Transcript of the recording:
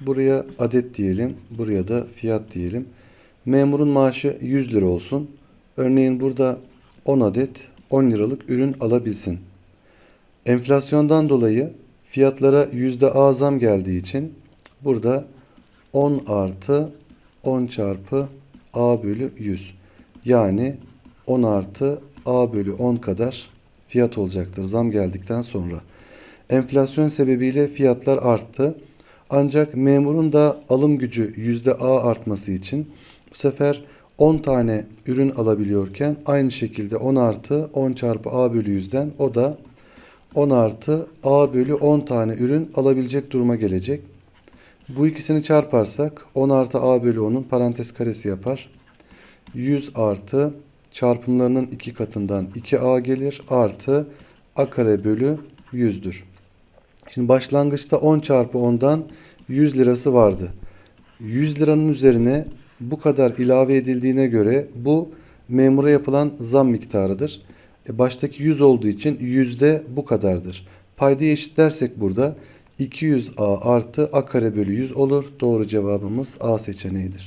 Buraya adet diyelim. Buraya da fiyat diyelim. Memurun maaşı 100 lira olsun. Örneğin burada 10 adet 10 liralık ürün alabilsin. Enflasyondan dolayı fiyatlara %A zam geldiği için burada 10 artı 10 çarpı A bölü 100. Yani 10 artı A bölü 10 kadar fiyat olacaktır zam geldikten sonra. Enflasyon sebebiyle fiyatlar arttı. Ancak memurun da alım gücü %A artması için bu sefer 10 tane ürün alabiliyorken aynı şekilde 10 artı 10 çarpı A bölü 100'den o da 10 artı A bölü 10 tane ürün alabilecek duruma gelecek. Bu ikisini çarparsak 10 artı A bölü 10'un parantez karesi yapar. 100 artı çarpımlarının iki katından 2A gelir artı A kare bölü 100'dür. Şimdi başlangıçta 10 çarpı 10'dan 100 lirası vardı. 100 liranın üzerine bu kadar ilave edildiğine göre bu memura yapılan zam miktarıdır. E baştaki 100 olduğu için yüzde bu kadardır. Paydayı eşitlersek burada 200A artı A kare bölü 100 olur. Doğru cevabımız A seçeneğidir.